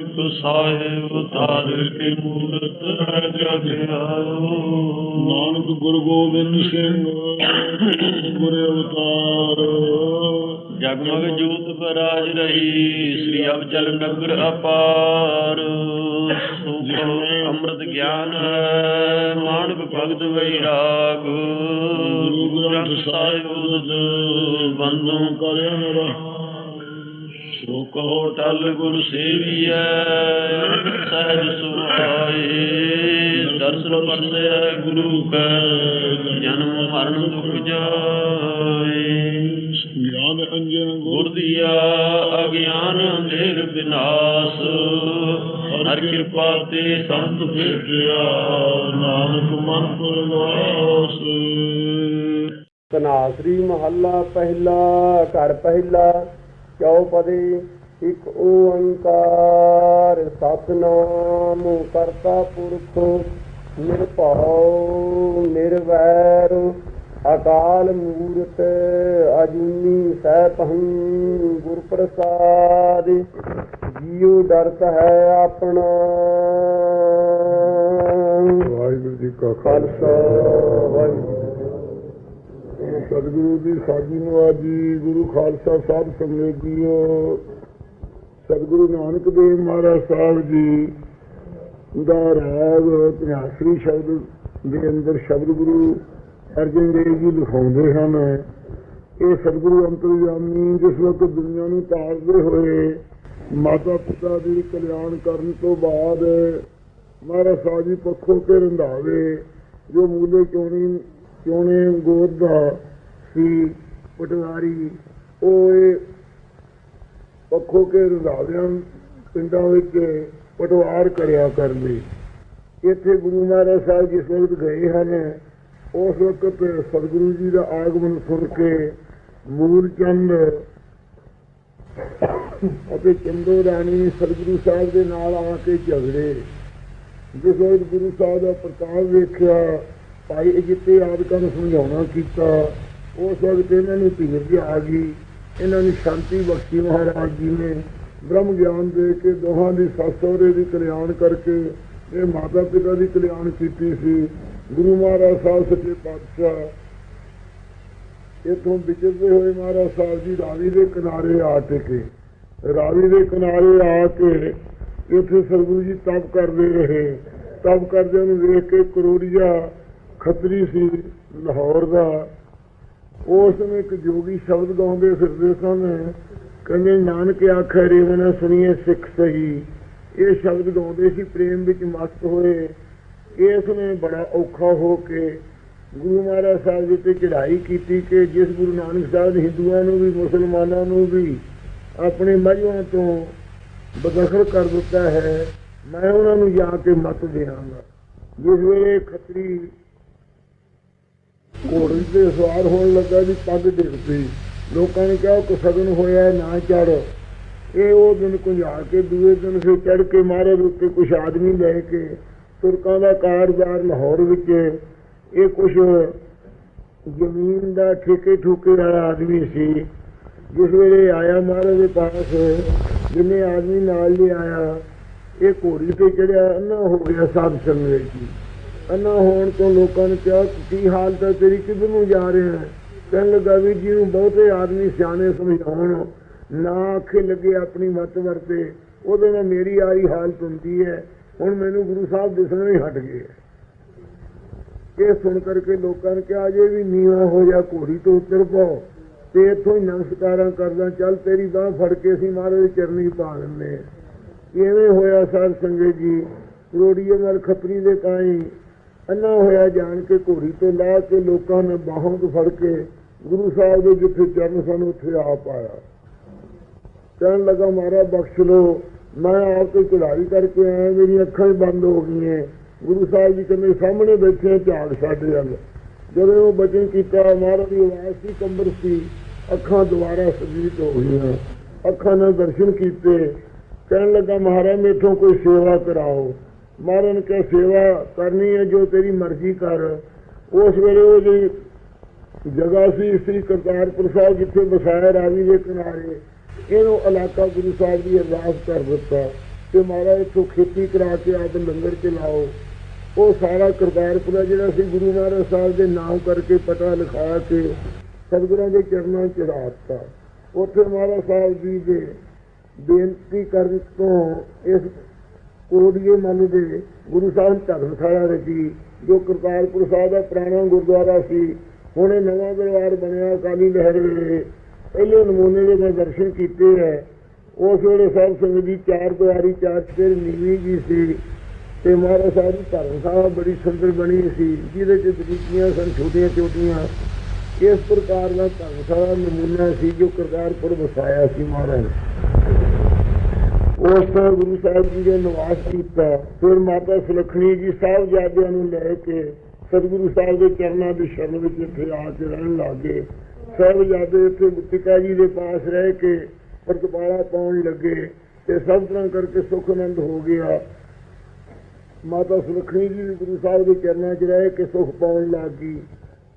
ਇੱਕ ਸਾਹਿਬ ਧਾਰ ਕੇ ਮੂਰਤ ਹੈ ਜਗ ਆਇਓ ਨਾਨਕ ਗੁਰੂ ਗੋਬਿੰਦ ਸਿੰਘ ਗੁਰ ਅਵਤਾਰ। ਜਗਮਗ ਜੋਤ ਬਰਾਜ ਰਹੀ ਸ੍ਰੀ ਅਬਜਲ ਨਗਰ ਅਪਾਰ। ਸੁਖ ਅੰਮ੍ਰਿਤ ਗਿਆਨ ਮਾਨਵ ਭਗਤ ਵੈਰਾਗ। ਗੁਰੂ ਗ੍ਰੰਥ ਸਾਹਿਬ ਬੰਦੋਂ ਕਰਿਆ ਮੇਰਾ ਸੋ ਕਹੋ ਟਲ ਗੁਰ ਸੇਵੀਐ। ਸਹਿਜ ਸੁਭਾਏ ਦਰਸ਼ਨ ਪਰਸੈ ਗੁਰੂ ਕੈ ਜਨਮ ਮਰਨ ਦੁਖ ਜਾਏ ਗਿਆਨ ਅੰਜਨ ਗੁਰ ਦੀਆ ਅਗਿਆਨ ਅੰਧੇਰ ਬਿਨਾਸ਼ ਹਰ ਕਿਰਪਾ ਤੇ ਸੰਤ ਭੇਟਿਆ ਨਾਨਕ ਮਨ ਪਰਵਾਸ ਤਨਾਸਰੀ ਮਹੱਲਾ ਪਹਿਲਾ ਘਰ ਪਹਿਲਾ। ਚੌਪਦੀ ਇੱਕ ਓੰਕਾਰ ਸਤਨਾਮ ਕਰਤਾ ਪੁਰਖ ਨਿਰਭਉ ਨਿਰਵੈਰ ਅਕਾਲ ਮੂਰਤ ਅਜੂਨੀ ਸੈਭੰ ਗੁਰ ਪ੍ਰਸਾਦ ਜੀਉ ਡਰਤ ਹੈ ਆਪਣਾ। ਵਾਹਿਗੁਰੂ ਜੀ ਕਾ ਖਾਲਸਾ। ਵਾਹਿਗੁਰੂ ਸਤਿਗੁਰੂ ਦੀ ਸਾਜੀ ਨਵਾਜੀ ਗੁਰੂ ਖਾਲਸਾ ਸਾਹਿਬ ਸੰਗਤ ਜੀਓ। ਸਤਿਗੁਰੂ ਨਾਨਕ ਦੇਵ ਮਹਾਰਾਜ ਸਾਹਿਬ ਜੀ ਦਾ ਰਾਗ ਧਿਆਸਰੀ ਸ਼ਬਦ ਦੇ ਅੰਦਰ ਸ਼ਬਦ ਗੁਰੂ ਅਰਜਨ ਦੇਵ ਜੀ ਲਿਖਾਉਂਦੇ ਹਨ। ਇਹ ਸਤਿਗੁਰੂ ਅੰਤਰਜਾਮੀ ਜਿਸ ਵਕਤ ਦੁਨੀਆ ਨੂੰ ਤਾਰਦੇ ਹੋਏ ਮਾਤਾ ਪਿਤਾ ਦੀ ਕਲਿਆਣ ਕਰਨ ਤੋਂ ਬਾਅਦ ਮਹਾਰਾਜ ਸਾਹਿਬ ਜੀ ਪੱਖੋਂ ਕੇ ਰੰਧਾਵੇ ਜੋ ਮੂਲੇ ਚੋਣੀ ਚੋਣੇ ਗੋਦ ਦਾ ਸੀ ਪਟਵਾਰੀ ਉਹ ਇਹ ਪੱਖੋਂ ਕੇ ਰੰਧਾਵਿਆਂ ਪਿੰਡਾਂ ਵਿੱਚ ਪਟਵਾਰ ਕਰਿਆ ਕਰਦੇ। ਇੱਥੇ ਗੁਰੂ ਮਹਾਰਾਜ ਸਾਹਿਬ ਜਿਸ ਵਕਤ ਗਏ ਹਨ। ਉਸ ਵਕਤ ਸਤਿਗੁਰੂ ਜੀ ਦਾ ਆਗਮਨ ਸੁਣ ਕੇ ਮੂਲ ਚੰਦ ਅਤੇ ਚੰਦੋ ਰਾਣੀ ਸਤਿਗੁਰੂ ਸਾਹਿਬ ਦੇ ਨਾਲ ਆ ਕੇ ਝਗੜੇ। ਜਿਸ ਵਕਤ ਗੁਰੂ ਸਾਹਿਬ ਦਾ ਪ੍ਰਤਾਪ ਵੇਖਿਆ, ਭਾਈ ਅਜਿੱਤੇ ਆਦਿਕਾਂ ਨੂੰ ਸਮਝਾਉਣਾ ਕੀਤਾ ਉਸ ਵਕਤ ਇਹਨਾਂ ਨੂੰ ਧੀਰ ਜੀ ਆ ਗਈ। ਇਹਨਾਂ ਨੂੰ ਸ਼ਾਂਤੀ ਬਖਸ਼ੀ ਮਹਾਰਾਜ ਜੀ ਨੇ। ਬ੍ਰਹਮ ਗਿਆਨ ਦੇ ਕੇ ਦੋਹਾਂ ਦੀ ਸੱਸ ਸਹੁਰੇ ਦੀ ਕਲਿਆਣ ਕਰਕੇ ਇਹ ਮਾਤਾ ਪਿਤਾ ਦੀ ਕਲਿਆਣ ਕੀਤੀ ਸੀ। ਗੁਰੂ ਮਹਾਰਾਜ ਸਾਹਿਬ ਸੱਚੇ ਪਾਤਸ਼ਾਹ ਇਥੋਂ ਵਿਚਰਦੇ ਹੋਏ ਮਹਾਰਾਜ ਸਾਹਿਬ ਜੀ ਰਾਵੀ ਦੇ ਕਿਨਾਰੇ ਆ ਟਿਕੇ। ਰਾਵੀ ਦੇ ਕਿਨਾਰੇ ਆ ਕੇ ਇੱਥੇ ਸਤਿਗੁਰੂ ਜੀ ਤਪ ਕਰਦੇ ਰਹੇ। ਤਪ ਕਰਦਿਆਂ ਨੂੰ ਵੇਖ ਕੇ ਕਰੋੜੀਆ ਖੱਤਰੀ ਸੀ ਲਾਹੌਰ ਦਾ। ਉਸ ਨੇ ਇੱਕ ਜੋਗੀ ਸ਼ਬਦ ਗਾਉਂਦੇ ਫਿਰਦੇ ਸਨ ਕਹਿੰਦੇ, ਨਾਨਕ ਆਖੇ ਰੇਵਨ ਸੁਣੀਏ ਸਿੱਖ ਸਹੀ। ਇਹ ਸ਼ਬਦ ਗਾਉਂਦੇ ਸੀ, ਪ੍ਰੇਮ ਵਿੱਚ ਮਸਤ ਹੋਏ। ਇਸ ਨੇ ਬੜਾ ਔਖਾ ਹੋ ਕੇ ਗੁਰੂ ਮਹਾਰਾਜ ਸਾਹਿਬ ਜੀ ਤੇ ਚੜ੍ਹਾਈ ਕੀਤੀ ਕਿ ਜਿਸ ਗੁਰੂ ਨਾਨਕ ਸਾਹਿਬ ਹਿੰਦੂਆਂ ਨੂੰ ਵੀ, ਮੁਸਲਮਾਨਾਂ ਨੂੰ ਵੀ ਆਪਣੇ ਮਜ਼ਹਬਾਂ ਤੋਂ ਬਦਖਲ ਕਰ ਦਿੱਤਾ ਹੈ, ਮੈਂ ਉਹਨਾਂ ਨੂੰ ਜਾ ਕੇ ਮਤ ਦੇਵਾਂਗਾ ਜਿਸ ਵੇਲੇ ਖੱਤਰੀ ਘੋੜੇ ਤੇ ਸਵਾਰ ਹੋਣ ਲੱਗਾ ਜੀ, ਪੱਗ ਡਿੱਗ ਲੋਕਾਂ ਨੇ ਕਿਹਾ ਕਿ ਸਗਨ ਹੋਇਆ, ਨਾ ਚੜ। ਇਹ ਉਹ ਦਿਨ ਕੁੰਝਾ ਕੇ, ਦੂਏ ਦਿਨ ਫਿਰ ਚੜ ਕੇ ਮਹਾਰਾਜ ਉੱਤੇ ਕੁਝ ਆਦਮੀ ਲੈ ਕੇ ਤੁਰਕਾਂ ਦਾ ਕਾਰਜਾਰ ਲਾਹੌਰ ਵਿੱਚ ਇਹ ਕੁਝ ਜ਼ਮੀਨ ਦਾ ਠੇਕੇ ਠੁਕੇ ਵਾਲਾ ਆਦਮੀ ਸੀ। ਜਿਸ ਵੇਲੇ ਆਇਆ ਮਹਾਰਾਜ ਦੇ ਪਾਸ, ਜਿੰਨੇ ਆਦਮੀ ਨਾਲ ਲੈ ਆਇਆ ਇਹ ਘੋੜੀ ਤੇ ਚੜਿਆ, ਅੰਨਾ ਹੋ ਗਿਆ ਸਾਧ ਸੰਗਤ ਜੀ। ਅੰਨਾ ਹੋਣ ਤੋਂ ਲੋਕਾਂ ਨੇ ਕਿਹਾ, ਕੀ ਹਾਲਤ ਹੈ ਤੇਰੀ? ਕਿੱਧਰ ਨੂੰ ਜਾ ਰਿਹਾ ਹੈ? ਕਹਿਣ ਲੱਗਾ ਵੀ ਜੀ ਨੂੰ ਬਹੁਤੇ ਆਦਮੀ ਸਿਆਣੇ ਸਮਝਾਉਣ। ਨਾ ਆਖੇ ਲੱਗੇ ਆਪਣੀ ਮਤ ਵਰਤੇ ਉਹਦੇ ਨਾਲ ਮੇਰੀ ਆਈ ਹਾਲਤ ਹੁੰਦੀ ਹੈ। ਹੁਣ ਮੈਨੂੰ ਗੁਰੂ ਸਾਹਿਬ ਦਿਸਣੋਂ ਹੀ ਹਟ ਗਏ ਇਹ ਸੁਣ ਕਰਕੇ ਲੋਕਾਂ ਨੇ ਕਿਹਾ ਜੇ ਵੀ ਨੀਵਾ ਹੋ ਜਾ, ਘੋੜੀ ਤੋਂ ਉਤਰ ਪਾਓ। ਤੇ ਇਥੋਂ ਹੀ ਨਮਸਕਾਰਾਂ ਕਰਦਾ, ਚੱਲ ਤੇਰੀ ਬਾਹ ਫੜ ਕੇ ਅਸੀਂ ਮਹਾਰਾਜ ਦੀ ਚਰਨੀ ਪਾ ਦਿੰਦੇ ਹਾਂ। ਇਵੇਂ ਹੋਇਆ ਸਾਧ ਸੰਗਤ ਜੀ। ਕਰੋੜੀਏ ਨਾਲ ਖੱਤਰੀ ਦੇ ਕਾਈ ਅੰਨਾ ਹੋਇਆ ਜਾਣ ਕੇ ਘੋੜੀ ਤੋਂ ਲਾ ਕੇ ਲੋਕਾਂ ਨੇ ਬਾਹਾਂ ਤੋਂ ਫੜ ਕੇ ਗੁਰੂ ਸਾਹਿਬ ਦੇ ਜਿੱਥੇ ਚਰਨ ਸਨ ਉੱਥੇ ਆ ਪਾਇਆ ਕਹਿਣ ਲੱਗਾ ਮਹਾਰਾਜ ਬਖਸ਼ ਲੋ ਮੈਂ ਆਪ ਤੇ ਚੜਾਈ ਕਰਕੇ ਆਇਆ ਮੇਰੀਆਂ ਅੱਖਾਂ ਹੀ ਬੰਦ ਹੋ ਗਈਆਂ। ਗੁਰੂ ਸਾਹਿਬ ਜੀ ਕਹਿੰਦੇ ਸਾਹਮਣੇ ਬੈਠੇ ਆ, ਝਾੜ ਸਾਡੇ ਵੱਲ ਜਦੋਂ ਉਹ ਬਚਨ ਕੀਤਾ ਮਹਾਰਾਜ ਦੀ ਆਵਾਜ਼ ਸੀ ਕੰਬਰ ਸੀ ਅੱਖਾਂ ਦੁਬਾਰਾ ਸਜੀਤ ਹੋ ਗਈਆਂ। ਅੱਖਾਂ ਨਾਲ ਦਰਸ਼ਨ ਕੀਤੇ। ਕਹਿਣ ਲੱਗਾ ਮਹਾਰਾਜ ਮੇਥੋਂ ਕੋਈ ਸੇਵਾ ਕਰਾਓ। ਮਹਾਰਾਜ ਨੇ ਕਿਹਾ, ਸੇਵਾ ਕਰਨੀ ਹੈ, ਜੋ ਤੇਰੀ ਮਰਜ਼ੀ ਕਰ। ਉਸ ਵੇਲੇ ਉਹ ਜਿਹੜੀ ਜਗ੍ਹਾ ਸੀ, ਸ੍ਰੀ ਕਰਤਾਰਪੁਰ ਸਾਹਿਬ, ਜਿੱਥੇ ਵਸਾਇਆ ਰਾਵੀ ਦੇ ਕਿਨਾਰੇ, ਇਹਨੂੰ ਇਲਾਕਾ ਗੁਰੂ ਸਾਹਿਬ ਦੀ ਅਰਦਾਸ ਕਰ ਦਿੱਤਾ ਤੇ ਮਹਾਰਾਜ ਇੱਥੋਂ ਖੇਤੀ ਕਰਾ ਕੇ ਆਪ ਲੰਗਰ ਚਲਾਓ ਉਹ ਸਾਰਾ ਕਰਤਾਰਪੁਰ ਜਿਹੜਾ ਸੀ, ਗੁਰੂ ਮਹਾਰਾਜ ਸਾਹਿਬ ਦੇ ਨਾਮ ਕਰਕੇ ਪਤਾ ਲਿਖਾ ਕੇ ਸਤਿਗੁਰਾਂ ਦੇ ਚਰਨਾਂ 'ਚ ਚੜਾ ਦਿੱਤਾ। ਉੱਥੇ ਮਹਾਰਾਜ ਸਾਹਿਬ ਜੀ ਦੇ ਬੇਨਤੀ ਕਰਨ ਤੋਂ ਇਸ ਕੋਡੀਏ ਮਨ ਦੇ ਗੁਰੂ ਸਾਹਿਬ ਧਰਮਸ਼ਾਲਾ ਰਚੀ ਜੋ ਕਰਤਾਰਪੁਰ ਸਾਹਿਬ ਦਾ ਪੁਰਾਣਾ ਗੁਰਦੁਆਰਾ ਸੀ, ਹੁਣ ਇਹ ਨਵਾਂ ਦਰਬਾਰ ਬਣਿਆ ਅਕਾਲੀ ਲਹਿਰ ਵੇਲੇ। ਪਹਿਲੇ ਨਮੂਨੇ ਦੇ ਮੈਂ ਦਰਸ਼ਨ ਕੀਤੇ ਹੈ ਉਸ ਵੇਲੇ ਸਾਹਿਬ ਸੰਗਤ ਦੀ ਚਾਰ ਦੁਆਰੀ ਚਾਰ ਚਿਰ ਨੀਵੀਂ ਜੀ ਸੀ ਤੇ ਮਹਾਰਾਜ ਸਾਹਿਬ ਦੀ ਧਰਮਸ਼ਾਲਾ ਬੜੀ ਸੁੰਦਰ ਬਣੀ ਸੀ, ਜਿਹਦੇ ਚ ਬਰੀਕੀਆਂ ਸਨ, ਛੋਟੀਆਂ ਛੋਟੀਆਂ ਇਸ ਪ੍ਰਕਾਰ ਦਾ ਧਰਮਸ਼ਾਲਾ ਨਮੂਨਾ ਸੀ ਜੋ ਕਰਤਾਰਪੁਰ ਵਸਾਇਆ ਸੀ ਮਹਾਰਾਜ। ਨੇ। ਉਸ ਤੋਂ ਗੁਰੂ ਸਾਹਿਬ ਜੀ ਨੇ ਨਿਵਾਸ ਕੀਤਾ। ਫਿਰ ਮਾਤਾ ਸੁਲੱਖਣੀ ਜੀ ਸਾਹਿਬਜ਼ਾਦਿਆਂ ਨੂੰ ਲੈ ਕੇ ਸਤਿਗੁਰੂ ਸਾਹਿਬ ਦੇ ਚਰਨਾਂ ਦੀ ਸ਼ਰਨ ਵਿੱਚ ਇੱਥੇ ਆ ਕੇ ਰਹਿਣ ਲੱਗੇ। ਸਾਹਿਬਜ਼ਾਦੇ ਇੱਥੇ ਗੁੱਤਿਕਾ ਜੀ ਦੇ ਪਾਸ ਰਹਿ ਕੇ ਪ੍ਰਤਪਾਲਾ ਪਾਉਣ ਲੱਗੇ ਤੇ ਸਭ ਤਰ੍ਹਾਂ ਕਰਕੇ ਸੁਖ ਆਨੰਦ ਹੋ ਗਿਆ। ਮਾਤਾ ਸੁਲੱਖਣੀ ਜੀ ਵੀ ਗੁਰੂ ਸਾਹਿਬ ਦੇ ਚਰਨਾਂ 'ਚ ਰਹਿ ਕੇ ਸੁਖ ਪਾਉਣ ਲੱਗ। ਗਈ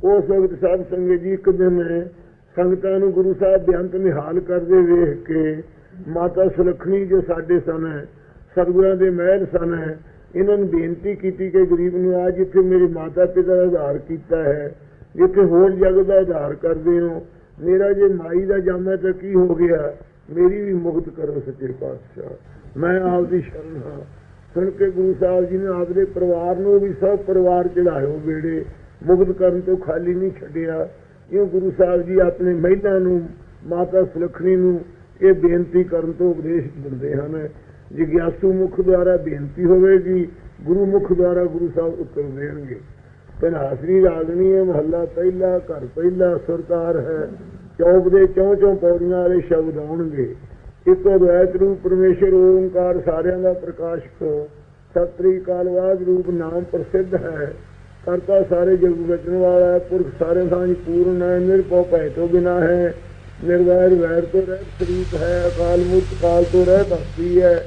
ਉਸ ਵਕਤ ਸਾਧ ਸੰਗਤ ਜੀ ਇੱਕ ਦਿਨ ਸੰਗਤਾਂ ਨੂੰ ਗੁਰੂ ਸਾਹਿਬ ਦੇ ਅੰਤ ਨਿਹਾਲ ਕਰਦੇ ਵੇਖ ਕੇ ਮਾਤਾ ਸੁਲੱਖਣੀ ਜੋ ਸਾਡੇ ਸਨ ਹੈ ਸਤਿਗੁਰਾਂ ਦੇ ਮਹਿਲ ਸਨ ਹੈ ਇਹਨਾਂ ਨੂੰ ਬੇਨਤੀ ਕੀਤੀ ਕਿ ਗਰੀਬ ਨੂੰ ਆ ਜਿੱਥੇ ਮੇਰੇ ਮਾਤਾ ਪਿਤਾ ਦਾ ਆਧਾਰ ਕੀਤਾ ਹੈ। ਜਿੱਥੇ ਹੋਰ ਜਗ ਦਾ ਆਧਾਰ ਕਰਦੇ ਹੋ, ਮੇਰਾ ਜੇ ਮਾਈ ਦਾ ਜਾਮਾ ਤਾਂ ਕੀ ਹੋ ਗਿਆ? ਮੇਰੀ ਵੀ ਮੁਕਤ ਕਰੋ ਸੱਚੇ ਪਾਤਸ਼ਾਹ। ਮੈਂ ਆਪ ਦੀ ਸ਼ਰਨ ਹਾਂ। ਸੁਣ ਕੇ ਗੁਰੂ ਸਾਹਿਬ ਜੀ ਨੇ ਆਪਦੇ ਪਰਿਵਾਰ ਨੂੰ ਵੀ ਸਭ ਪਰਿਵਾਰ ਚੜਾਇਓ ਬੇੜੇ ਮੁਕਤ ਕਰਨ ਤੋਂ ਖਾਲੀ ਨਹੀਂ ਛੱਡਿਆ। ਇਹ ਗੁਰੂ ਸਾਹਿਬ ਜੀ ਆਪਣੇ ਮਹਿਲਾ ਨੂੰ, ਮਾਤਾ ਸੁਲੱਖਣੀ ਨੂੰ ਇਹ ਬੇਨਤੀ ਕਰਨ ਤੋਂ ਉਪਦੇਸ਼ ਦਿੰਦੇ ਹਨ। ਜਿਗਿਆਸੂ ਮੁਖ ਦੁਆਰਾ ਬੇਨਤੀ ਹੋਵੇਗੀ, ਗੁਰੂ ਮੁਖ ਦੁਆਰਾ ਗੁਰੂ ਸਾਹਿਬ ਉੱਤਰ ਦੇਣਗੇ। ਤਨਾਸਰੀ ਰਾਗਣੀ ਹੈ, ਮਹੱਲਾ ਪਹਿਲਾ, ਘਰ ਪਹਿਲਾ ਸੁਰਤਾਰ ਹੈ। ਚੌਪ ਦੇ ਚੌਂ ਚੌਂ ਪੌੜੀਆਂ ਵਾਲੇ ਸ਼ਬਦ ਆਉਣਗੇ। ਇੱਕੋ ਦ્વੈਤ ਰੂਪ ਪਰਮੇਸ਼ਰ ਓੰਕਾਰ ਸਾਰਿਆਂ ਦਾ ਪ੍ਰਕਾਸ਼ਕ। ਸਤਰੀ ਕਾਲਵਾਦ ਰੂਪ ਨਾਮ ਪ੍ਰਸਿੱਧ ਹੈ। ਕਰਤਾ ਸਾਰੇ ਜਗ ਰਚਣ ਵਾਲਾ ਹੈ, ਪੁਰਖ ਸਾਰੇ ਸਾਂਝ ਪੂਰਨ ਹੈ, ਨਿਰਭਉ ਭੈ ਤੋਂ ਬਿਨਾ ਹੈ। ਨਿਰਵੈਰ ਵੈਰ ਤੋਂ ਰਹਿਤ ਸਰੀਪ ਹੈ, ਅਕਾਲ ਮੂਰਤ ਕਾਲ ਤੋਂ ਰਹਿਤ ਹਸਤੀ ਹੈ।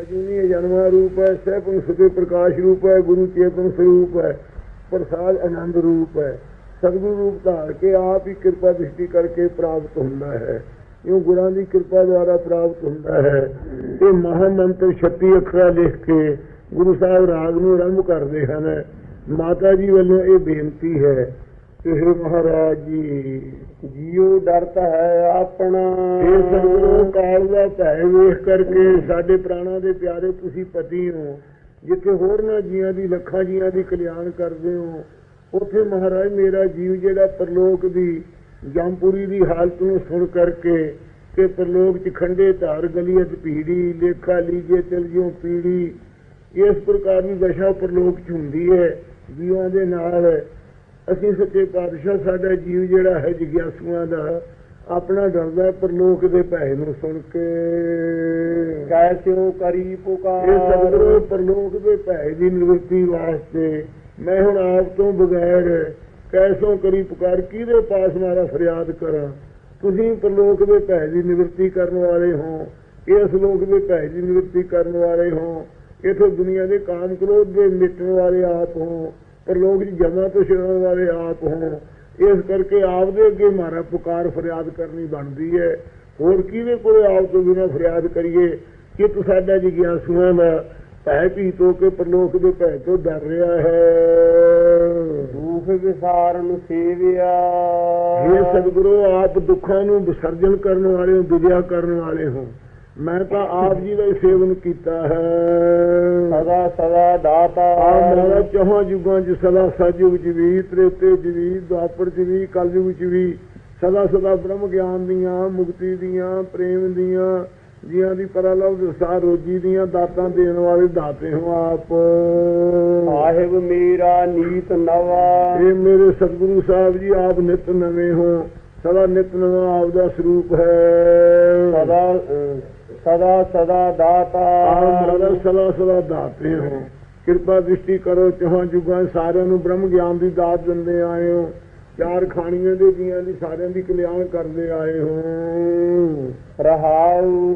ਅਜੂਨੀ ਜਨਮਾ ਰੂਪ ਹੈ ਸਹਿਪਨ ਸੁਤੇ ਪ੍ਰਕਾਸ਼ ਰੂਪ ਹੈ, ਗੁਰੂ ਚੇਤਨ ਸਰੂਪ ਹੈ, ਪ੍ਰਸਾਦ ਆਨੰਦ ਰੂਪ ਹੈ। ਸਤਿਗੁਰੂ ਰੂਪ ਧਾਰ ਕੇ ਆਪ ਹੀ ਕਿਰਪਾ ਦ੍ਰਿਸ਼ਟੀ ਕਰਕੇ ਪ੍ਰਾਪਤ ਹੁੰਦਾ ਹੈ। ਇਹ ਗੁਰਾਂ ਦੀ ਕਿਰਪਾ ਦੁਆਰਾ ਪ੍ਰਾਪਤ ਹੁੰਦਾ ਹੈ। ਇਹ ਮਹਾ ਮੰਤਰ 36 ਅੱਖਰਾਂ ਲਿਖ ਕੇ ਗੁਰੂ ਸਾਹਿਬ ਰਾਗ ਨੂੰ ਆਰੰਭ ਕਰਦੇ ਹਨ। ਮਾਤਾ ਜੀ ਵੱਲੋਂ ਇਹ ਬੇਨਤੀ ਹੈ ਕਿ ਹੇ ਮਹਾਰਾਜ ਜੀ ਜੀਉ ਡਰਤ ਹੈ ਆਪਣਾ। ਇਹ ਸਤਿਗੁਰੂ ਕਾਲ ਦਾ ਭੈ ਵੇਖ ਕਰਕੇ ਸਾਡੇ ਪ੍ਰਾਣਾਂ ਦੇ ਪਿਆਰੇ ਤੁਸੀਂ ਪਤੀ ਹੋ, ਜਿੱਥੇ ਹੋਰਨਾਂ ਜੀਆਂ ਦੀ, ਲੱਖਾਂ ਜੀਆਂ ਦੀ ਕਲਿਆਣ ਕਰਦੇ ਹੋ, ਉੱਥੇ ਮਹਾਰਾਜ ਮੇਰਾ ਜੀਵ ਜਿਹੜਾ ਪ੍ਰਲੋਕ ਦੀ ਜੰਪੂਰੀ ਦੀ ਹਾਲਤ ਨੂੰ ਸੁਣ ਕਰਕੇ ਤੇ ਪ੍ਰਲੋਕ ਚ ਖੰਡੇ ਧਾਰ ਗਲੀਅਤ ਪੀੜੀ ਲੇਖਾ ਲੀਜੇ ਚਲ ਜਿਉ ਪੀੜੀ, ਇਸ ਪ੍ਰਕਾਰ ਦੀ ਦਸ਼ਾ ਪ੍ਰਲੋਕ ਚ ਹੁੰਦੀ ਹੈ, ਜੀਵਾਂ ਦੇ ਨਾਲ ਅਸੀਂ ਸੱਚੇ ਪਾਤਸ਼ਾਹ ਸਾਡਾ ਜੀਵ ਜਿਹੜਾ ਹੈ ਜਿਗਿਆਸੂਆਂ ਦਾ ਆਪਣਾ ਡਰਦਾ ਪਰਲੋਕ ਦੇ ਭੈ ਨੂੰ ਸੁਣ ਕੇ। ਕੈਸਿਓ ਕਰੀ ਇਹ ਪੁਕਾਰ ਸਤਿਗੁਰੂ ਪਰਲੋਕ ਦੇ ਭੈ ਦੀ ਨਿਵਰਤੀ ਵਾਸਤੇ ਮੈਂ ਹੁਣ ਆਪ ਤੋਂ ਬਗੈਰ ਕੈਸੋਂ ਕਰੀ ਪੁਕਾਰ ਕਿਹਦੇ ਪਾਸ ਮਾਰਾ ਫਰਿਆਦ ਕਰਾਂ? ਤੁਸੀਂ ਪਰਲੋਕ ਦੇ ਭੈ ਦੀ ਨਿਵਰਤੀ ਕਰਨ ਵਾਲੇ ਹੋ ਇਸ ਲੋਕ ਦੇ ਭੈ ਦੀ ਨਿਵਰਤੀ ਕਰਨ ਵਾਲੇ ਹੋ ਇਥੋਂ ਦੁਨੀਆ ਦੇ ਕਾਮ ਕ੍ਰੋਧ ਦੇ ਮਿਟਣ ਵਾਲੇ ਆਪ ਹੋ। ਪਰਲੋਕ ਦੀ ਜਮਾ ਤੋਂ ਛੁਡਾਉਣ ਵਾਲੇ ਆਪ ਹੋ ਇਸ ਕਰਕੇ ਆਪ ਦੇ ਅੱਗੇ ਮਾਰਾ ਪੁਕਾਰ ਫਰਿਆਦ ਕਰਨੀ ਬਣਦੀ ਹੈ। ਹੋਰ ਕਿਹਦੇ ਕੋਲੇ ਆਪ ਤੋਂ ਬਿਨਾਂ ਫਰਿਆਦ ਕਰੀਏ? ਕਿ ਤੂੰ ਸਾਡਾ ਜਿਗਿਆਸੂਆਂ ਦਾ ਭੈ ਭੀਤੋ ਕੇ ਪਰਲੋਕ ਦੇ ਭੈ ਤੋਂ ਡਰ ਰਿਹਾ ਹੈ। ਦੁਖ ਵਿਸਾਰਨ ਸੇਵਿਆ। ਇਹ ਸਤਿਗੁਰੂ ਆਪ ਦੁੱਖਾਂ ਨੂੰ ਵਿਸਰਜਨ ਕਰਨ ਵਾਲੇ ਹੋ ਵਿਦਿਆ ਕਰਨ ਵਾਲੇ ਹੋ। ਮੈਂ ਤਾਂ ਆਪ ਜੀ ਦਾ ਹੀ ਸੇਵਨ ਕੀਤਾ ਹੈ। ਸਦਾ ਸਦਾ ਦਾਤਾ। ਆ ਮੇਰਾ ਚੌਹਾਂ ਯੁਗਾਂ ਚ ਸਦਾ ਸਤਿਯੁਗ ਚ ਵੀ ਤ੍ਰੇਤੇ ਚ ਵੀ ਦੁਆਪਰ ਚ ਵੀ ਕਲਯੁਗ ਚ ਵੀ ਸਦਾ ਸਦਾ ਬ੍ਰਹਮ ਗਿਆਨ ਦੀਆਂ ਮੁਕਤੀ ਦੀਆਂ ਪ੍ਰੇਮ ਦੀਆਂ ਜੀਆਂ ਦੀ ਪਰਲਵ ਦਸਾ ਰੋਜੀ ਦੀਆਂ ਦਾਤਾਂ ਦੇਣ ਵਾਲੇ ਦਾਤੇ ਹੋ ਆਪ। ਸਾਹਿਬ ਮੇਰਾ ਨੀਤ ਨਵਾ। ਇਹ ਮੇਰੇ ਸਤਿਗੁਰੂ ਸਾਹਿਬ ਜੀ ਆਪ ਨਿਤ ਨਵੇਂ ਹੋ। ਸਦਾ ਨਿਤ ਨਵਾਂ ਆਪ ਦਾ ਸਰੂਪ ਹੈ। ਸਦਾ ਸਦਾ ਦਾਤਾ। ਮੇਰਾ ਸਦਾ ਸਦਾ ਦਾਤੇ ਹੋ। ਕਿਰਪਾ ਦ੍ਰਿਸ਼ਟੀ ਕਰੋ ਚੌਹਾਂ ਜੁਗਾਂ ਸਾਰਿਆਂ ਨੂੰ ਬ੍ਰਹਮ ਗਿਆਨ ਦੀ ਦਾਤ ਦਿੰਦੇ ਆਏ ਹੋ। ਚਾਰ ਖਾਣੀਆਂ ਦੇ ਜੀਆਂ ਦੀ ਸਾਰਿਆਂ ਦੀ ਕਲਿਆਣ ਕਰਦੇ ਆਏ ਹੋ। ਰਹਾਉ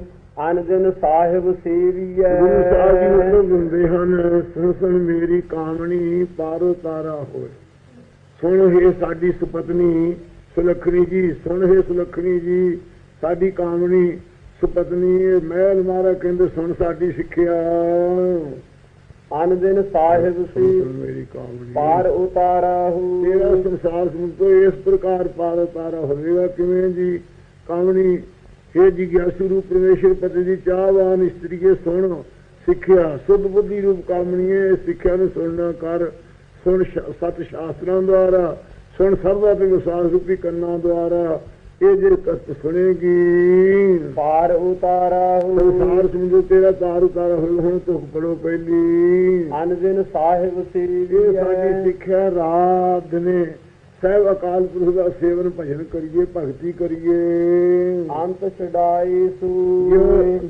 ਅਨਜਨ ਸਾਹਿਬ ਸੇਵੀਐ। ਗੁਰੂ ਸਾਹਿਬ ਜੀ ਨੂੰ ਦਿੰਦੇ ਹਨ ਸੁਣ ਸੁਣ ਮੇਰੀ ਕਾਮਣੀ ਪਾਰੋ ਤਾਰਾ ਹੋਏ। ਸੁਣ ਹੈ ਸਾਡੀ ਸੁਪਤਨੀ ਸੁਲੱਖਣੀ ਜੀ ਸੁਣ ਹੈ ਸੁਲੱਖਣੀ ਜੀ ਸਾਡੀ ਕਾਮਣੀ ਸੁਪਤਨੀ ਮਹਿਲ ਮਾਰਾ ਕਹਿੰਦੇ ਸੁਣ ਸਾਡੀ ਸਿੱਖਿਆ। ਅਨ ਦਿਨ ਸਾਹਿਬ ਸੁਣ ਸੀ ਪਾਰ ਉਤਾਰਾਹੂ ਤੇਰਾ ਸੰਸਾਰ ਸਮੁੰਦਰ ਤੋਂ ਇਸ ਪ੍ਰਕਾਰ ਪਾਰ ਉਤਾਰਾ ਹੋਵੇਗਾ ਕਿਵੇਂ ਜੀ? ਕਾਮਣੀ ਇਹ ਜਿਗਿਆਸੂ ਰੂਪ ਪਰਮੇਸ਼ਰ ਪਤੀ ਦੀ ਚਾਹਵਾਨ ਇਸਤਰੀਏ ਸੁਣ ਸਿੱਖਿਆ। ਸੁਧ ਬੁੱਧੀ ਰੂਪ ਕਾਮਣੀਏ ਸਿੱਖਿਆ ਨੂੰ ਸੁਣਨਾ ਕਰ। ਸੁਣ ਸਤ ਸ਼ਾਸਤਰਾਂ ਦੁਆਰਾ ਸੁਣ ਸਰਦਾ ਤੇ ਵਿਸਾਸ ਰੂਪੀ ਕੰਨਾਂ ਦੁਆਰਾ। ਇਹ ਜੇ ਕਤ ਸੁਣੇਗੀ ਪਾਰ ਉਤਾਰਾਹੂ ਸੰਸਾਰ ਸਮੁੰਦਰ ਤੇਰਾ ਤਾਰ ਉਤਾਰਾ ਹੋਇਆ ਹੁਣ ਤੁਖ ਪੜੋ ਪਹਿਲੀ। ਅਨ ਦਿਨ ਸਾਹਿਬ ਸੀ ਇਹ ਸਾਡੀ ਸਿੱਖਿਆ ਰਾਤ ਦਿਨੇ ਸਹਿਬ ਅਕਾਲ ਪੁਰਖ ਦਾ ਸੇਵਨ ਭਜਨ ਕਰੀਏ ਭਗਤੀ ਕਰੀਏ। ਅੰਤ ਛਡਾਈ ਸੂ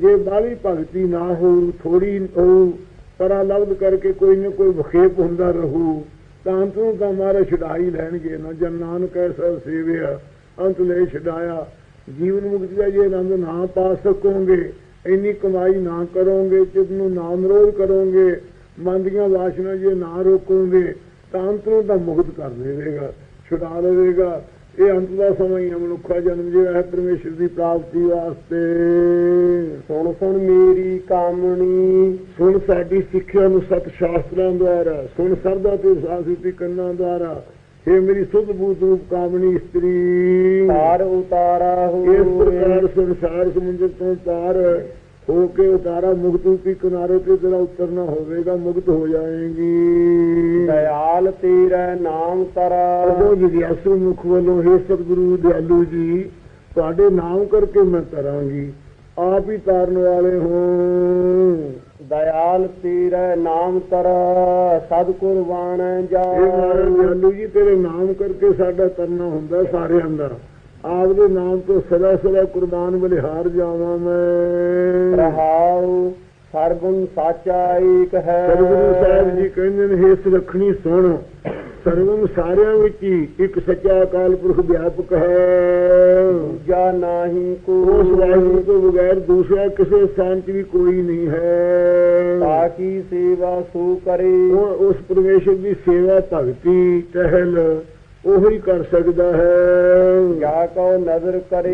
ਜੇ ਬਾਲੀ ਭਗਤੀ ਨਾ ਹੋ ਥੋੜੀ ਹੋ ਪਰਾ ਲਬਦ ਕਰਕੇ ਕੋਈ ਨਾ ਕੋਈ ਵਿਖੇਪ ਹੁੰਦਾ ਰਹੂ ਤਾਂ ਨੂੰ ਤਾਂ ਮਾਰੇ ਛਡਾਈ ਲੈਣਗੇ ਨਾ। ਜਨ ਨਾਨਕ ਐਸਾ ਸੇਵਿਆ। ਅੰਤ ਲੈ ਛਡਾਇਆ ਜੀਵਨ ਮੁਕਤੀ ਦਾ ਜੇ ਆਨੰਦ ਨਾ ਪਾ ਸਕੋਗੇ ਇੰਨੀ ਕਮਾਈ ਨਾ ਕਰੋਗੇ ਚਿਤ ਨੂੰ ਨਾ ਨਿਰੋਧ ਕਰੋਗੇ ਮਨ ਦੀਆਂ ਵਾਸ਼ਨਾ ਜੇ ਨਾ ਰੋਕੋਗੇ ਤਾਂ ਅੰਤ ਨੂੰ ਤਾਂ ਮੁਕਤ ਕਰ ਦੇਵੇਗਾ ਛੁਡਾ ਲਵੇਗਾ ਇਹ ਅੰਤ ਦਾ ਸਮਾਂ ਹੀ ਹੈ ਮਨੁੱਖਾ ਜਨਮ ਜਿਹੜਾ ਹੈ ਪਰਮੇਸ਼ਰ ਦੀ ਪ੍ਰਾਪਤੀ ਵਾਸਤੇ। ਸੁਣ ਸੁਣ ਮੇਰੀ ਕਾਮਣੀ। ਸੁਣ ਸਾਡੀ ਸਿੱਖਿਆ ਨੂੰ ਸਤ ਸ਼ਾਸਤਰਾਂ ਦੁਆਰਾ ਸੁਣ ਸਰਦਾ ਤੇ ਸਾਸਿਤੀ ਕੰਨਾਂ ਦੁਆਰਾ। ਇਹ ਮੇਰੀ ਸੁਧ ਬੂਤ ਰੂਪ ਕਾਮਣੀ ਇਸਤਰੀ। ਪਾਰ ਉਤਾਰਾਹੂ ਇਸ ਪ੍ਰਕਾਰ ਸੰਸਾਰ ਸਮੁੰਦਰ ਤੋਂ ਪਾਰ ਹੋ ਕੇ ਉਤਾਰਾ ਮੁਕਤ ਰੂਪੀ ਕਿਨਾਰੇ ਤੇ ਤੇਰਾ ਉਤਰਨਾ ਹੋਵੇਗਾ ਮੁਕਤ ਹੋ ਜਾਏਗੀ। ਦਇਆਲ ਤੇਰਾ ਨਾਮ ਤਰਾ। ਅਜੋ ਜਿਗਿਆਸੂ ਮੁਖ ਵੱਲੋਂ ਹੈ ਸਤਿਗੁਰੂ ਦਿਆਲੂ ਜੀ ਤੁਹਾਡੇ ਨਾਮ ਕਰਕੇ ਮੈਂ ਕਰਾਂਗੀ ਆਪ ਹੀ ਤਾਰਨ ਵਾਲੇ ਹੋ। ਦਇਆਲ ਤੇਰਾ ਨਾਮ ਤਰਾ ਸਦ ਕੁਰਬਾਨ ਜਾ ਇਹ ਮਹਾਰਾਜ ਦਿਆਲੂ ਜੀ ਤੇਰੇ ਨਾਮ ਕਰਕੇ ਸਾਡਾ ਕਰਨਾ ਹੁੰਦਾ ਸਾਰਿਆਂ ਦਾ। ਆਪ ਦੇ ਨਾਮ ਤੋਂ ਸਦਾ ਸਦਾ ਕੁਰਬਾਨ ਬਲਿਹਾਰ ਜਾਵਾਂ ਮੈਂ। ਰਹਾਉ ਸਰਬੰ ਸਾਚਾ ਏਕ ਹੈ। ਸਤਿਗੁਰੂ ਸਾਹਿਬ ਜੀ ਕਹਿੰਦੇ ਨੇ ਹੇ ਸੁਲੱਖਣੀ ਸੁਣ। ਸਰਵਮ ਸਾਰਿਆਂ ਵਿੱਚ ਹੀ ਇੱਕ ਸੱਚਾ ਅਕਾਲ ਪੁਰਖ ਵਿਆਪਕ ਹੈ। ਦੂਜਾ ਨਾਹੀ ਕੋ ਉਸ ਵਾਹਿਗੁਰੂ ਤੋਂ ਬਗੈਰ ਦੂਸਰਾ ਕਿਸੇ ਸਥਾਨ 'ਚ ਵੀ ਕੋਈ ਨਹੀਂ ਹੈ। ਤਾਕੀ ਸੇਵਾ ਸੋ ਕਰੇ? ਉਹ ਉਸ ਪਰਮੇਸ਼ਰ ਦੀ ਸੇਵਾ ਭਗਤੀ ਟਹਿਲ ਉਹੀ ਕਰ ਸਕਦਾ ਹੈ। ਜਾ ਕੋ ਨਜ਼ਰ ਕਰੇ।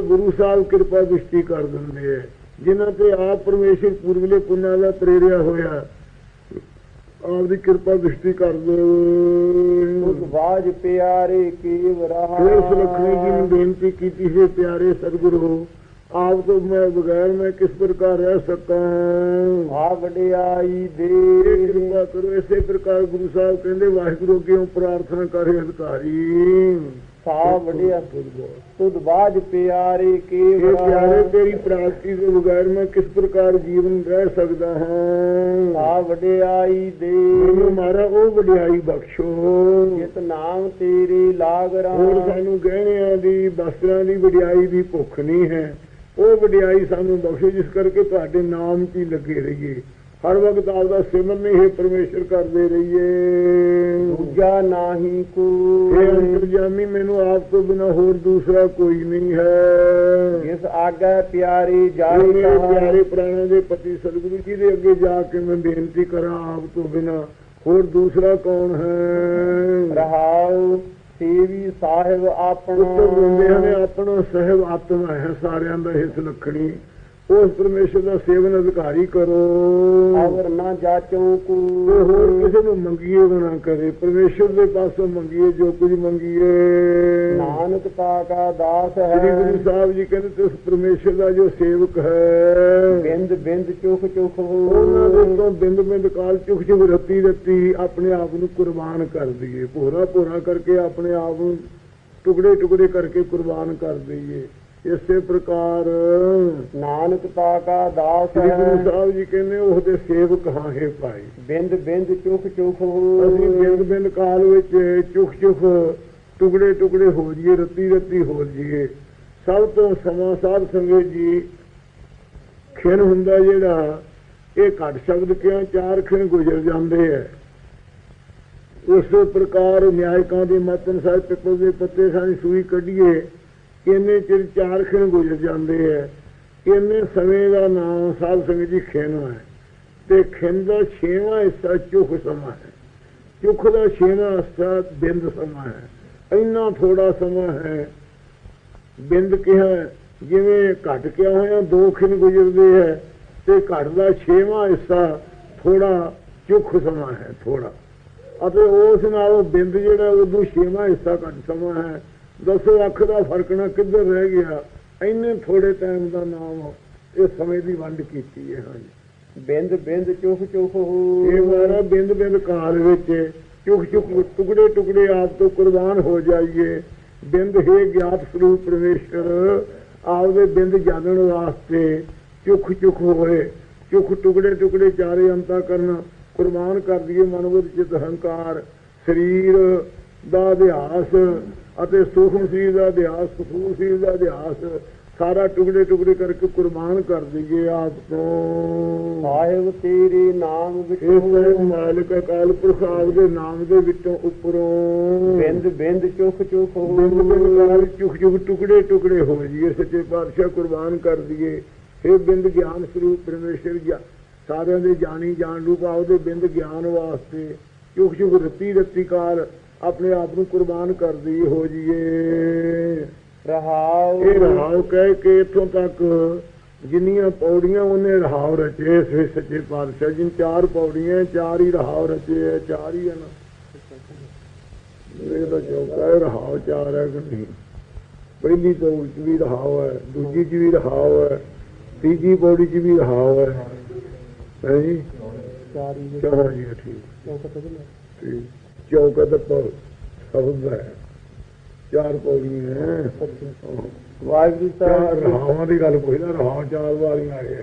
ਗੁਰੂ ਸਾਹਿਬ ਕਿਰਪਾ ਦ੍ਰਿਸ਼ਟੀ ਕਰ ਦਿੰਦੇ ਹੈ ਜਿਨ੍ਹਾਂ ਤੇ ਆਪ ਪਰਮੇਸ਼ਰ ਪੂਰਬਲੇ ਪੁੰਨਾਂ ਦਾ ਪ੍ਰੇਰਿਆ ਹੋਇਆ ਆਪ ਦੀ ਕਿਰਪਾ ਦ੍ਰਿਸ਼ਟੀ ਕਰ ਦੇ ਉਸ ਬਾਜ ਪਿਆਰੇ ਕੀਵ ਰਹਾ। ਫਿਰ ਸੁਲੱਖਣੀ ਜੀ ਨੂੰ ਬੇਨਤੀ ਕੀਤੀ ਹੈ ਪਿਆਰੇ ਸਤਿਗੁਰੂ ਆਪ ਤੋਂ ਮੈਂ ਬਗੈਰ ਮੈਂ ਕਿਸ ਪ੍ਰਕਾਰ ਰਹਿ ਸਕਾਂ ਆ ਵਡਿਆਈ ਇਹ ਦੇ ਕਿਰਪਾ ਕਰੋ ਇਸੇ ਪ੍ਰਕਾਰ ਗੁਰੂ ਸਾਹਿਬ ਕਹਿੰਦੇ ਵਾਹਿਗੁਰੂ ਅੱਗੇ ਪ੍ਰਾਰਥਨਾ ਕਰੇ ਅਧਿਕਾਰੀ। ਸਾ ਵਡਿਆ ਤੁਧ ਬਾਜ ਪਿਆਰੇ ਇਹ ਪਿਆਰੇ ਤੇਰੀ ਪ੍ਰਾਪਤੀ ਤੋਂ ਬਗੈਰ ਮੈਂ ਕਿਸ ਪ੍ਰਕਾਰ ਜੀਵਨ ਰਹਿ ਸਕਦਾ ਹਾਂ? ਸਾ ਵਡਿਆਈ ਦੇ। ਮੈਨੂੰ ਮਾਰਾ ਉਹ ਵਡਿਆਈ ਬਖਸ਼ੋ। ਜਿਤ ਨਾਮ ਤੇਰੀ ਲਾਗ ਹੋਰ ਰਹਾ ਸਾਨੂੰ ਗਹਿਣਿਆਂ ਦੀ ਵਸਤਰਾਂ ਦੀ ਵਡਿਆਈ ਦੀ ਭੁੱਖ ਨਹੀਂ ਹੈ। ਉਹ ਵਡਿਆਈ ਸਾਨੂੰ ਬਖਸ਼ੋ ਜਿਸ ਕਰਕੇ ਤੁਹਾਡੇ ਨਾਮ 'ਚ ਹੀ ਲੱਗੇ ਰਹੀਏ। ਹਰ ਵਕਤ ਆਪਦਾ ਸਿਮਰਨ ਹੀ ਪਰਮੇਸ਼ਰ ਕਰਦੇ ਰਹੀਏ। ਦੂਜਾ ਨਾਹੀ ਕੋ। ਇਹ ਅੰਤਰਜਾਮੀ ਮੈਨੂੰ ਆਪ ਤੋਂ ਬਿਨਾ ਹੋਰ ਦੂਸਰਾ ਕੋਈ ਨਹੀਂ ਹੈ। ਜਿਸ ਆਗੇ ਪਿਆਰੀ ਜਾਈ ਕਹਾ ਪਿਆਰੇ ਪ੍ਰਾਣਾਂ ਦੇ ਪਤੀ ਸਤਿਗੁਰੂ ਜੀ ਦੇ ਅੱਗੇ ਜਾ ਕੇ ਮੈਂ ਬੇਨਤੀ ਕਰਾਂ ਆਪ ਤੋਂ ਬਿਨਾ ਹੋਰ ਦੂਸਰਾ ਕੌਣ ਹੈ? ਰਹਾਉ ਸੇਵੀ ਸਾਹਿਬ ਉੱਤਰ ਦਿੰਦੇ ਹਨ ਆਪਣਾ ਆਪਣਾ ਸਹਿਬ ਆਤਮਾ ਹੈ ਸਾਰਿਆਂ ਦਾ ਹਿੱਸ ਲਖਣੀ। ਉਸ ਪਰਮੇਸ਼ਰ ਦਾ ਸੇਵਨ ਅਧਿਕਾਰੀ ਕਰੋ। ਅਵਰ ਨਾ ਜਾਚੋ ਕੋ। ਹੋਰ ਕਿਸੇ ਨੂੰ ਮੰਗੀਏ ਨਾ ਕਰੇ। ਪਰਮੇਸ਼ਰ ਦੇ ਪਾਸੋਂ ਮੰਗੀਏ ਜੋ ਕੁਝ ਮੰਗੀਏ। ਨਾਨਕ ਤਾ ਕਾ ਦਾਸ ਸ੍ਰੀ ਗੁਰੂ ਹੈ ਸਾਹਿਬ ਜੀ ਕਹਿੰਦੇ ਤੇ ਉਸ ਪਰਮੇਸ਼ਰ ਦਾ ਜੋ ਸੇਵਕ ਹੈ। ਬਿੰਦ ਬਿੰਦ ਚੁਖ ਚੁਖ ਉਹਨਾਂ ਦੇ ਹੋ ਤੋਂ ਬਿੰਦ ਬਿੰਦ ਕਾਲ ਚੁੱਕ ਚੁੱਕ ਰੱਤੀ ਰੱਤੀ ਆਪਣੇ ਆਪ ਨੂੰ ਕੁਰਬਾਨ ਕਰ ਦਈਏ। ਭੋਰਾ ਭੋਰਾ ਕਰਕੇ ਆਪਣੇ ਆਪ ਨੂੰ ਟੁਕੜੇ ਟੁਕੜੇ ਕਰਕੇ ਕੁਰਬਾਨ ਕਰ ਦਈਏ। ਇਸੇ ਪ੍ਰਕਾਰ ਨਾਨਕ ਤਾ ਕਾ ਦਾਸ ਸ੍ਰੀ ਗੁਰੂ ਹੈ। ਸਾਹਿਬ ਜੀ ਕਹਿੰਦੇ ਉਹ ਦੇ ਸੇਵਕ ਹਾਂ ਹੈ ਭਾਈ। ਬਿੰਦ ਬਿੰਦ ਚੁਖ ਚੁਖ ਹੋ ਅਸੀਂ ਬਿੰਦ ਬਿੰਦ ਕਾਲ ਵਿੱਚ ਚੁੱਕ ਚੁੱਕ ਟੁਕੜੇ ਟੁਕੜੇ ਹੋ ਜੀਏ ਰੱਤੀ ਰੱਤੀ ਹੋ ਜੀਏ ਸਭ ਤੋਂ ਸਮਾਂ ਸਾਧ ਸੰਗਤ ਜੀ ਖਿਣ ਹੁੰਦਾ ਜਿਹੜਾ ਇਹ ਘੱਟ ਸ਼ਬਦ ਕਿਉਂ ਚਾਰ ਖਿਣ ਗੁਜ਼ਰ ਜਾਂਦੇ ਐ। ਉਸੇ ਪ੍ਰਕਾਰ ਨਿਆਇਕਾਂ ਦੇ ਮਤ ਅਨੁਸਾਰ ਪਿੱਪਲ ਦੇ ਪੱਤੇ ਸਾਨੀ ਸੂਈ ਕੱਢੀਏ। ਇੰਨੇ ਚਿਰ ਚਾਰ ਖਿਣ ਗੁਜ਼ਰ ਜਾਂਦੇ ਐ ਇੰਨੇ ਸਮੇਂ ਦਾ ਨਾਮ ਸਾਧ ਸੰਗਤ ਜੀ ਖਿਣ ਹੈ ਤੇ ਖਿੰਦ ਦਾ ਛੇਵਾਂ ਹਿੱਸਾ ਚੁੱਖ ਸਮਾਂ ਹੈ ਚੁੱਖ ਦਾ ਛੇਵਾਂ ਹਿੱਸਾ ਬਿੰਦ ਸਮਾਂ ਹੈ ਇੰਨਾ ਥੋੜਾ ਸਮਾਂ ਹੈ, ਬਿੰਦ ਕਿਹਾ ਜਿਵੇਂ ਘਟ ਕਿਹਾ ਹੋਇਆ ਦੋ ਖਿਨ ਗੁਜ਼ਰਦੇ ਹੈ ਤੇ ਘਟ ਦਾ ਛੇਵਾਂ ਹਿੱਸਾ ਥੋੜਾ ਚੁੱਖ ਸਮਾਂ ਹੈ ਥੋੜਾ ਅਤੇ ਉਸ ਨਾਲੋਂ ਬਿੰਦ ਜਿਹੜਾ ਉਦੋਂ ਛੇਵਾਂ ਹਿੱਸਾ ਘੱਟ ਸਮਾਂ ਹੈ। ਦੱਸੋ ਅੱਖ ਦਾ ਫ਼ਰਕ ਨਾ ਕਿੱਧਰ ਰਹਿ ਗਿਆ? ਇੰਨੇ ਥੋੜੇ ਟਾਈਮ ਦਾ ਨਾਮ ਇਹ ਸਮੇਂ ਦੀ ਵੰਡ ਕੀਤੀ ਹੈ ਹਾਂਜੀ। ਬਿੰਦ ਬਿੰਦ ਚੁਖ ਚੁਖ ਇਹ ਹੋ ਵਾਰਾ ਬਿੰਦ ਬਿੰਦ ਕਾਲ ਵਿੱਚ ਚੁੱਕ ਚੁੱਕ ਟੁਕੜੇ ਟੁਕੜੇ ਆਪ ਤੋਂ ਕੁਰਬਾਨ ਹੋ ਜਾਈਏ। ਬਿੰਦ ਹੈ ਗਿਆਤ ਸਰੂਪ ਪਰਮੇਸ਼ਰ ਆਪਦੇ ਬਿੰਦ ਜਾਣਨ ਵਾਸਤੇ ਚੁੱਕ ਚੁੱਕ ਹੋਏ। ਚੁੱਕ ਟੁਕੜੇ ਟੁਕੜੇ ਚਾਰੇ ਅੰਤਾ ਕਰਨ ਕੁਰਬਾਨ ਕਰ ਦਈਏ ਮਨੋਬੁੱਧ ਚਿਤ ਹੰਕਾਰ ਸਰੀਰ ਦਾ ਅਧਿਆਸ ਅਤੇ ਸੂਖਮ ਸਰੀਰ ਦਾ ਅਧਿਆਸ ਸੂਖਮ ਸਰੀਰ ਦਾ ਅਧਿਆਸ ਸਾਰਾ ਟੁਕੜੇ ਟੁਕੜੇ ਕਰਕੇ ਕੁਰਬਾਨ ਕਰ ਦਈਏ ਆਪ ਤੋਂ। ਸਾਹਿਬ ਤੇਰੇ ਨਾਮ ਵਿੱਚ ਮਾਲਕ ਅਕਾਲ ਪੁਰਖ ਆਪ ਦੇ ਨਾਮ ਦੇ ਵਿੱਚੋਂ ਉੱਪਰੋਂ। ਬਿੰਦ ਬਿੰਦ ਚੁਖ ਚੁਖ ਹੋ। ਬਿੰਦ ਬਿੰਦ ਕਾਲ ਚੁਕ ਚੁਕ ਟੁਕੜੇ ਟੁਕੜੇ ਹੋ ਜੀਏ ਸੱਚੇ ਪਾਤਸ਼ਾਹ ਕੁਰਬਾਨ ਕਰ ਦਈਏ। ਇਹ ਬਿੰਦ ਗਿਆਨ ਸਰੂਪ ਪਰਮੇਸ਼ਰ ਗਿਆ ਸਾਰਿਆਂ ਦੇ ਜਾਣੀ ਜਾਣ ਰੂਪ ਆਪਦੇ ਬਿੰਦ ਗਿਆਨ ਵਾਸਤੇ। ਚੁਕ ਚੁਕ ਰੱਤੀ ਰੱਤੀ ਕਾਲ ਆਪਣੇ ਆਪ ਨੂੰ ਕੁਰਬਾਨ ਕਰ ਦਈਏ ਹੋ ਜੀਏ। ਰਹਾਉ। ਇਹ ਰਹਾਉ ਕਹਿ ਕੇ ਇਥੋਂ ਤੱਕ ਜਿੰਨੀਆਂ ਪੌੜੀਆਂ ਉਹਨੇ ਰਹਾਉ ਰਚੇ ਵਿੱਚ ਸੱਚੇ ਪਾਤਸ਼ਾਹ ਜਿਨ ਚਾਰ ਪੌੜੀਆਂ ਚਾਰ ਹੀ ਰਹਾਉ ਰਚੇ ਹੈ ਚਾਰ ਹੀ ਹਨ ਇਹ ਤਾਂ ਚੌਕਾ ਹੈ ਰਹਾਉ ਚਾਰ ਹੈ ਕਿ ਨਹੀਂ? ਪਹਿਲੀ ਪੌੜੀ ਚ ਵੀ ਰਹਾਉ ਹੈ ਦੂਜੀ ਚ ਵੀ ਰਹਾਉ ਹੈ ਤੀਜੀ ਪੌੜੀ ਚ ਵੀ ਰਹਾਉ ਹੈ। ਹੈ ਜੀ? ਚਾਰੀ ਚਲੋ ਜੀ ਠੀਕ। ਚੌਕਤ ਠੀਕ। ਚੌਕਤ ਪਰ ਸ਼ਬਦ ਹੈ। ਚਾਰ ਪੌੜੀਆਂ ਹੈ। ਵਾਹਿਗੁਰੂ ਸਾਹਿਬ ਰਹਾਵਾਂ ਦੀ ਗੱਲ ਪੁੱਛਦਾ ਰਹਾਵਾਂ ਚਾਰ ਵਾਲੀਆਂ ਆਏ